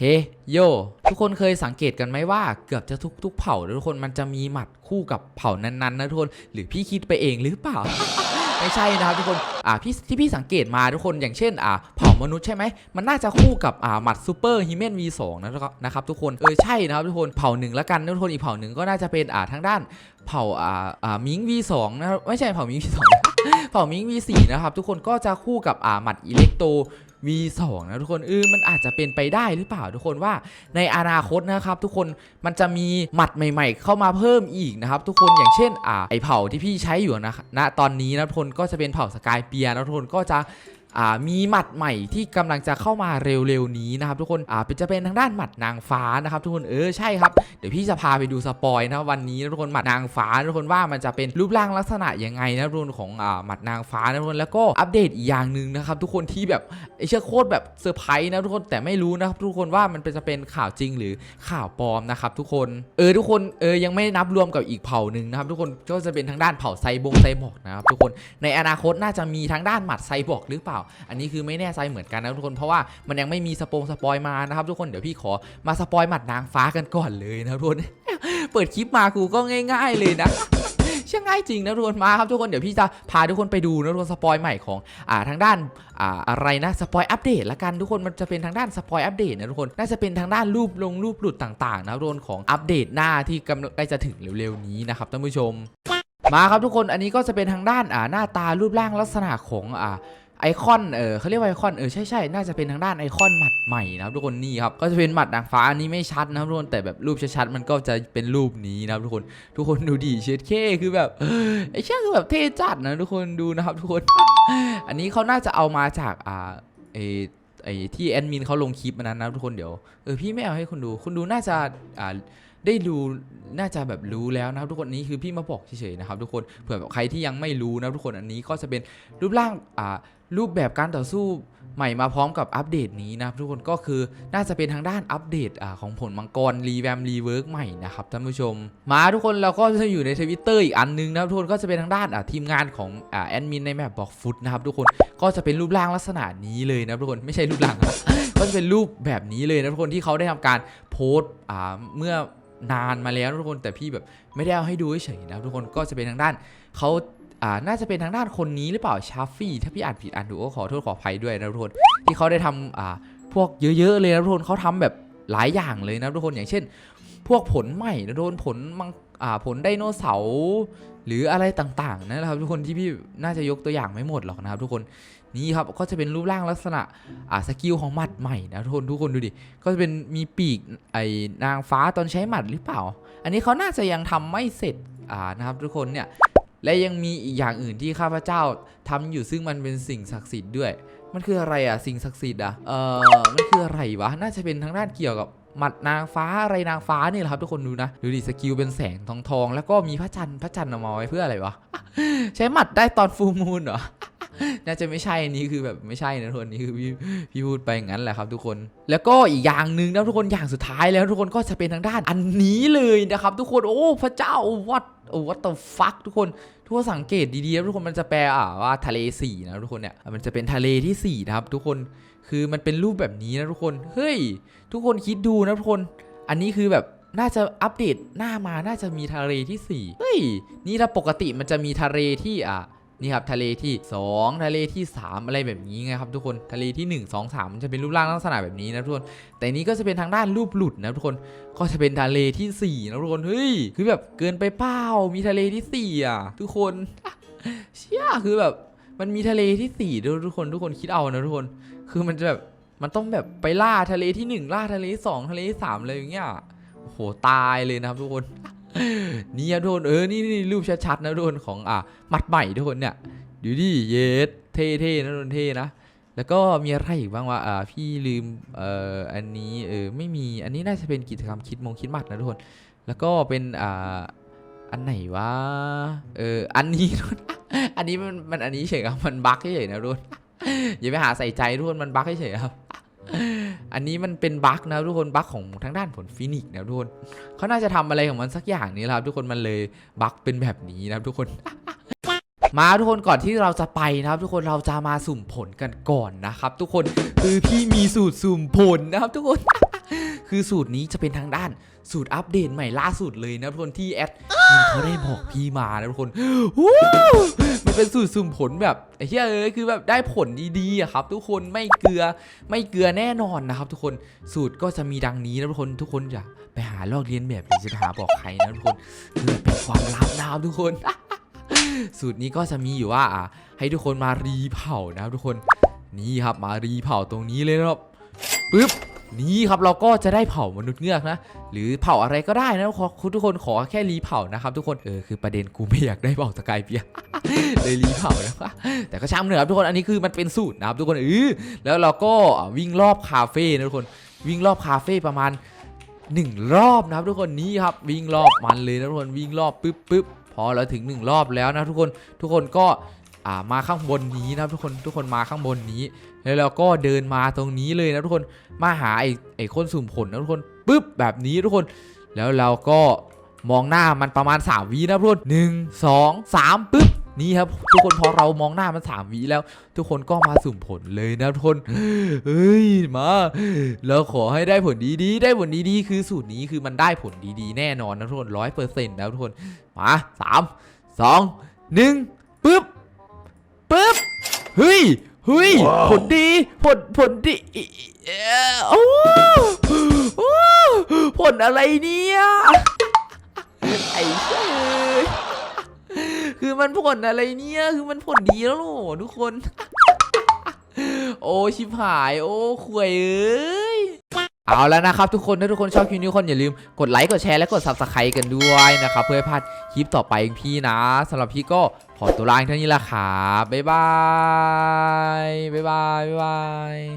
เฮโยทุกคนเคยสังเกตกันไหมว่าเกือบจะทุกทุกเผ่าทุกคนมันจะมีหมัดคู่กับเผ่านั้นๆนะทุกคนหรือพี่คิดไปเองหรือเปล่า ไม่ใช่นะครับทุกคนอ่าพี่ที่พี่สังเกตมาทุกคนอย่างเช่นอ่าเผ่ามนุษย์ใช่ไหมมันน่าจะคู่กับอ่าหมัดซูเปอร์ฮิเมน V2 นะครับนะครับทุกคนเออใช่นะครับทุกคนเผ่าหนึ่งแล้วกันนะทุกคนอีกเผ่าหนึ่งก็น่าจะเป็นอ่าทางด้านเผ่าอ่าอ่ามิง V2 นะครับไม่ใช่เผ่ามิง V2 เผ่ามิง V4 นะครับทุกคนก็จะคู่กับอ่าหมัดอิเล็กโต V2 นะทุกคนเออมันอาจจะเป็นไปได้หรือเปล่าทุกคนว่าในอนาคตนะครับทุกคนมันจะมีหมัดใหม่ ๆ เข้ามาเพิ่มอีกนะครับทุกคนอย่างเช่นอ่าไอเผ่าที่พี่ใช้อยู่นะณตอนนี้นะทุกคนก็จะเป็นเผ่าสกายเปียนะทุกคนก็จะ มีหมัดใหม่ที่กำลังจะเข้ามาเร็วๆนี้นะครับทุกคนอ่าเป็นจะเป็นทางด้านหมัดนางฟ้านะครับทุกคนเออใช่ครับเดี๋ยวพี่จะพาไปดูสปอยนะวันนี้นะทุกคนหมัดนางฟ้านะทุกคนว่ามันจะเป็นรูปร่างลักษณะยังไงนะทุกคนของอ่าหมัดนางฟ้านะทุกคนแล้วก็อัปเดตอีกอย่างหนึ่งนะครับทุกคนที่แบบไอเชื่อโคตรแบบเซอร์ไพรส์นะทุกคนแต่ไม่รู้นะครับทุกคนว่ามันเป็นจะเป็นข่าวจริงหรือข่าวปลอมนะครับทุกคนเออทุกคนเออยังไม่นับรวมกับอีกเผ่าหนึ่งนะครับทุกคนก็จะเป็นทางด้านเผ่าไซบงไซบอร์กนะครับทุกคนในอนาคตน่าจะมีทางด้านหมัดไซบอร์กหรือเปล่าอันนี้คือไม่แน่ใจเหมือนกันนะทุกคนเพราะว่ามันยังไม่มีสปงสปอยมานะครับทุกคนเดี๋ยวพี่ขอมาสปอยหมัดนางฟ้ากันก่อนเลยนะทุกคนเปิดคลิปมากูก็ง่าย ๆเลยนะเชื่อง่ายจริงนะทุกคนมาครับทุกคนเดี๋ยวพี่จะพาทุกคนไปดูนะทุกคนสปอยใหม่ของอ่าทางด้านอ่าอะไรนะสปอยอัปเดตละกันทุกคนมันจะเป็นทางด้านสปอยอัปเดตนะทุกคนน่าจะเป็นทางด้านรูปลงรูปหลุดต่างๆนะทุกคนของอัปเดตหน้าที่กำลังใกล้จะถึงเร็วๆนี้นะครับท่านผู้ชม มาครับทุกคนอันนี้ก็จะเป็นทางด้านอ่าหน้าตารูปร่างลักษณะของอ่า ไอคอนเออเขาเรียกว่าไอคอนเออใช่ใช่น่าจะเป็นทางด้านไอคอนหมัดใหม่นะครับทุกคนนี่ครับก็จะเป็นหมัดนางฟ้าอันนี้ไม่ชัดนะครับทุกคนแต่แบบรูปชัดๆมันก็จะเป็นรูปนี้นะครับทุกคนทุกคนดูดิเชดเคคือแบบไอ้เช่างคือแบบเท่จัดนะทุกคนดูนะครับทุกคน อันนี้เขาน่าจะเอามาจากอ่าไอไอที่แอดมินเขาลงคลิปมานั้นนะทุกคนเดี๋ยวเออพี่ไม่เอาให้คุณดูคุณดูน่าจะอ่าได้ดูน่าจะแบบรู้แล้วนะครับทุกคนนี้คือพี่มาบอกเฉยๆนะครับทุกคนเผื่อแบบใครที่ยังไม่รู้นะทุกคนอันนี้ก็จะเป็นรูปร่างอ่า รูปแบบการต่อสู้ใหม่มาพร้อมกับอัปเดตนี้นะครับทุกคนก็คือน่าจะเป็นทางด้านอัปเดตของผลมังกรรีแวมรีเวิร์กใหม่นะครับท่านผู้ชม มาทุกคนเราก็จะอยู่ในทวิตเตอร์อีกอันนึงนะครับทุกคนก็จะเป็นทางด้านทีมงานของอแอดมินในแมปบอกฟุตนะครับทุกคนก็จะเป็นรูปร่างลักษณะนี้เลยนะทุกคนไม่ใช่รูปร่างก็จะเป็นรูปแบบนี้เลยนะทุกคนที่เขาได้ทำการโพสต์เมื่อ นานมาแล้วทุกคนแต่พี่แบบไม่ได้เอาให้ดูเฉยๆนะทุกคนก็จะเป็นทางด้านเขาอ่าน่าจะเป็นทางด้านคนนี้หรือเปล่าชาฟฟี่ถ้าพี่อ่านผิดอ่านถูกก็ขอโทษขออภัยด้วยนะทุกคนที่เขาได้ทำอ่าพวกเยอะๆเลยนะทุกคนเขาทำแบบหลายอย่างเลยนะทุกคนอย่างเช่น พวกผลใหม่นะทุกคนผลมัง ผลไดโนเสาร์หรืออะไรต่างๆนะครับทุกคนที่พี่น่าจะยกตัวอย่างไม่หมดหรอกนะครับ ทุกคนนี่ครับก็จะเป็นรูปร่างลักษณะอ่าสกิลของหมัดใหม่นะทุกคนทุกคนดูดิก็จะเป็นมีปีกไอ้นางฟ้าตอนใช้หมัดหรือเปล่า อันนี้เขาน่าจะยังทำไม่เสร็จอ่านะครับทุกคนเนี่ยและยังมีอีกอย่างอื่นที่ข้าพเจ้าทำอยู่ซึ่งมันเป็นสิ่งศักดิ์สิทธิ์ด้วย มันคืออะไรอะสิ่งศักดิ์สิทธิ์อะเออมันคืออะไรวะ น่าจะเป็นทางด้านเกี่ยวกับหมัดนางฟ้าอะไรนางฟ้านี่แหละครับทุกคนดูนะดูดิสกิลเป็นแสงทองทองแล้วก็มีพระจันทร์พระจันทร์เอามาไว้เพื่ออะไรวะใช้หมัดได้ตอนฟูมูลเหรอน่าจะไม่ใช่อันนี้คือแบบไม่ใช่นะทุกคนนี่คือพี่พี่พูดไปอย่างนั้นแหละครับทุกคน แล้วก็อีกอย่างหนึ่งนะทุกคนอย่างสุดท้ายแล้วทุกคนก็จะเป็นทางด้านอันนี้เลยนะครับ ทุกคนโอ้พระเจ้า what โอ้ what the fuck ทุกคนทุกคนสังเกตดีๆทุกคนมันจะแปลอ่าว่าทะเลสี่นะทุกคนเนี่ยมันจะเป็นทะเลที่สี่นะครับทุกคนคือมันเป็นรูปแบบนี้นะทุกคนเฮ้ยทุกคนคิดดูนะทุกคน อันนี้คือแบบน่าจะอัปเดตหน้ามาน่าจะมีทะเลที่สี่เฮ้ยนี่ถ้าปกติมันจะมีทะเลที่อ่า นี่ครับทะเลที่ 2 ทะเลที่ 3 อะไรแบบนี้ไงครับทุกคนทะเลที่ 1 2 3มันจะเป็นรูปร่างลักษณะแบบนี้นะทุกคน แต่นี้ก็จะเป็นทางด้านรูปหลุดนะทุกคนก็จะเป็นทะเลที่4นะทุกคนเฮ้ยคือแบบเกินไปเปล่ามีทะเลที่4อะทุกคนเชี่ยคือแบบมันมีทะเลที่4ด้วยทุกคนทุกคนคิดเอานะทุกคน คือมันจะแบบมันต้องแบบไปล่าทะเลที่ 1 ล่าทะเลที่2ทะเลที่3อะไรอย่างเงี้ยโอ้โหตายเลยนะครับทุกคน นี่ทุกคนเออนี่นี่รูปชัดๆนะทุกคนของอะมัดใหม่ทุกคนเนี่ยดูดิเยสเท่ๆนะทุกคนเท่นะแล้วก็มีอะไรอีกบ้างวะอ่าพี่ลืมเอ่ออันนี้เออไม่มีอันนี้น่าจะเป็นกิจกรรมคิดมงคิดมัดนะทุกคนแล้วก็เป็นอ่าอันไหนวะเอออันนี้ทุกคนอันนี้มันมันอันนี้เฉยครับมันบั๊กเฉยๆนะทุกคนอย่าไปหาใส่ใจทุกคนมันบั๊กเฉยๆครับ อันนี้มันเป็นบั๊กนะทุกคนบั๊กของทางด้านผลฟินิกนะทุกคนเขาน่าจะทำอะไรของมันสักอย่างนี้แหละครับทุกคนมันเลยบั๊กเป็นแบบนี้นะทุกคนมาทุกคนก่อนที่เราจะไปนะครับ ทุกคนเราจะมาสุ่มผลกันก่อนนะครับ ทุกคนคือพี่มีสูตรสุ่มผลนะครับ ทุกคน คือสูตรนี้จะเป็นทางด้านสูตรอัปเดตใหม่ล่าสุดเลยนะทุกคนที่แอดเขาได้บอกพี่มานะทุกคน มันเป็นสูตรสุ่มผลแบบไอ้เหี้ยเอ้ยคือแบบได้ผลดีๆอะครับ ทุกคนไม่เกลือไม่เกลือแน่นอนนะครับทุกคนสูตรก็จะมีดังนี้นะทุกคนทุกคนอย่าไปหาลอกเลียนแบบหรือจะหาบอกใครนะทุกคนคือเป็นความลับนะครับทุกคน สูตรนี้ก็จะมีอยู่ว่าอะให้ทุกคนมารีเผานะครับทุกคนนี่ครับมารีเผาตรงนี้เลยนะครับปึ๊บ นี่ครับเราก็จะได้เผามนุษย์เงือกนะ หรือเผาอะไรก็ได้นะขอทุกคนขอแค่รีเผานะครับทุกคนเออคือประเด็นกูไม่อยากได้เผาสกายเปียเลยรีเผานะแต่ก็ช่างมันเถอะครับทุกคนอันนี้คือมันเป็นสูตรนะครับทุกคนเออแล้วเราก็วิ่งรอบคาเฟ่นะทุกคนวิ่งรอบคาเฟ่ประมาณหนึ่งรอบนะครับทุกคนนี่ครับวิ่งรอบมันเลยนะทุกคนวิ่งรอบปึ๊บปึ๊บพอเราถึงหนึ่งรอบแล้วนะทุกคนทุกคนก็ อ่ามาข้างบนนี้นะทุกคนทุกคนมาข้างบนนี้ แล้วเราก็เดินมาตรงนี้เลยนะทุกคนมาหาไอ้ไอ้คนสุ่มผลนะทุกคนปึ๊บแบบนี้ทุกคน แล้วเราก็มองหน้ามันประมาณ 3วินะทุกคนหนึ่งสองสามปึ๊บนี่ครับทุกคนพอเรามองหน้ามัน3วิแล้ว ทุกคนก็มาสุ่มผลเลยนะทุกคนเฮ้ยมาแล้วขอให้ได้ผลดีๆ ได้ผลดีๆ คือสูตรนี้คือมันได้ผลดีๆ แน่นอนนะทุกคนร้อยเปอร์เซ็นต์นะทุกคนมาสามสองหนึ่งปึ๊บ เฮ้ยเฮ้ยผลดีผลผลดีเอ่อโอ้โอ้ผลอะไรเนี่ยไอ้เชยคือมันผลอะไรเนี่ยคือมันผลดีแล้วโหรทุกคน โอ้ชิบหาย โอ้ขวยเอ้ย เอาแล้วนะครับทุกคนถ้าทุกคนชอบคลิปนี้คนอย่าลืมกดไลค์กดแชร์และกด subscribe กันด้วยนะครับเพื่อให้พลาดคลิปต่อไปพี่นะสำหรับพี่ก็ขอตัวลาเท่านี้ละครับบ๊ายบายบ๊ายบายบ๊ายบาย